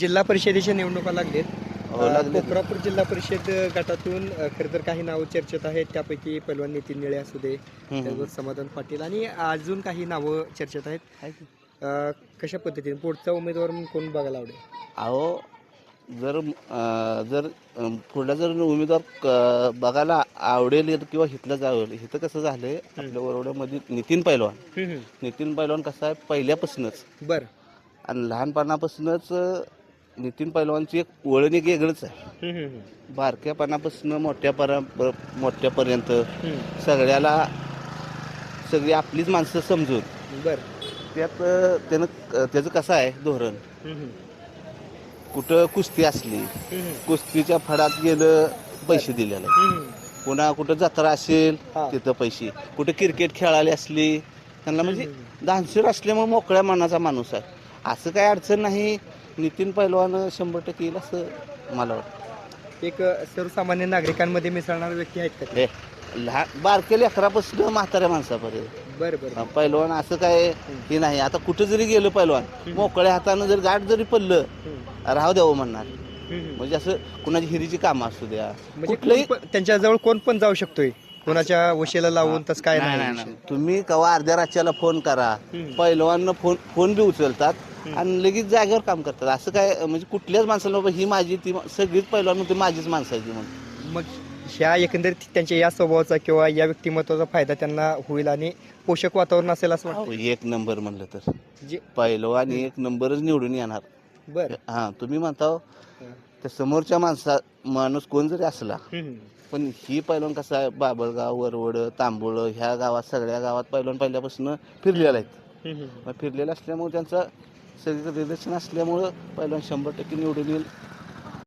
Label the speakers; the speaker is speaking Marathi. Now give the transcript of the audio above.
Speaker 1: जिल्हा परिषदेच्या निवडणुका लागलेत.
Speaker 2: हो.
Speaker 1: कोपरापूर जिल्हा परिषद गटातून खरं तर काही नावं चर्चेत आहेत. त्यापैकी पैलवान नितीन निळे असू दे त्याचबरोबर समाधान पाटील आणि अजून काही नावं चर्चेत आहेत. कशा पद्धतीने? पुढचा उमेदवार म्हणून कोण बघायला आवडेल?
Speaker 2: अहो जर जर पुढला जर उमेदवार बघायला आवडेल किंवा हिथलं जावं इथं कसं झालंय? आपल्या वरोड्यामध्ये नितीन पैलवान. नितीन पैलवान कसं आहे? पहिल्यापासूनच.
Speaker 1: बर.
Speaker 2: आणि लहानपणापासूनच नितीन पैलवानची एक वळण एक वेगळंच आहे. बारक्यापणापासून मोठ्या परा मोठ्यापर्यंत सगळ्याला सगळी आपलीच माणसं समजून
Speaker 1: बर.
Speaker 2: त्यात अं, त्यानं अं, त्याचं कसं आहे धोरण? कुठं कुस्ती असली कुस्तीच्या फडात गेलं पैसे दिलेले. पुन्हा कुठं जत्रा असेल
Speaker 1: हा.
Speaker 2: तिथं पैसे. कुठं क्रिकेट खेळायला असली त्यांना म्हणजे दानशूर असल्यामुळे मोकळ्या मनाचा माणूस आहे. असं काही अडचण नाही नितीन पैलवान शंभर टक्के येईल असं मला वाटतं.
Speaker 1: एक अ, सर्वसामान्य नागरिकांमध्ये मिसळणारे व्यक्ती आहेत का
Speaker 2: हे लहान बारके लेकरापासून म्हाताऱ्या माणसापर्यंत.
Speaker 1: बर बर.
Speaker 2: हा, पैलवान असं काय हे नाही. आता कुठं जरी गेलं पैलवान मोकळ्या हातानं जर गाठ जरी पडलं राहू द्यावं म्हणणार. म्हणजे असं कुणाची हिरीची कामं असू द्या.
Speaker 1: म्हणजे
Speaker 2: कुठलंही
Speaker 1: कोण पण- त्यांच्याजवळ कोण पण जाऊ शकतोय. कोणाच्या वशीला लावून तसं काय
Speaker 2: नाही,
Speaker 1: नाही.
Speaker 2: नाही, नाही. तुम्ही कवा अर्ध्या रातच्याला फोन करा.
Speaker 1: हम्म.
Speaker 2: पहिलवान फोन फोन बी उचलतात. आणि लगेच जागेवर काम करतात. असं काय म्हणजे कुठल्याच माणसाला बाबा ही माझी ती मा- सगळीच पहिलवान म्हणते माझीच माणसाची म्हणून.
Speaker 1: मग ह्या एकंदरीत त्यांच्या या स्वभावाचा किंवा या व्यक्तिमत्वाचा फायदा त्यांना होईल आणि पोषक वातावरण असेल असं वाटतं?
Speaker 2: अहो, एक नंबर म्हणलं तर.
Speaker 1: जे
Speaker 2: पहिलवान एक नंबरच निवडून येणार.
Speaker 1: बर.
Speaker 2: हा तुम्ही म्हणता हो, त्या समोरच्या माणसा माणूस कोण जरी असला पण ही पहिलवान कसं आहे? बाबळगाव वरवड तांबोळ ह्या गावात सगळ्या गावात पहिलवान पहिल्यापासून फिरलेला आहेत. मग फिरलेलं असल्यामुळे त्यांचं सगळीकडे रिलेशन असल्यामुळं पहिल्यांदा शंभर टक्के निवडून येईल.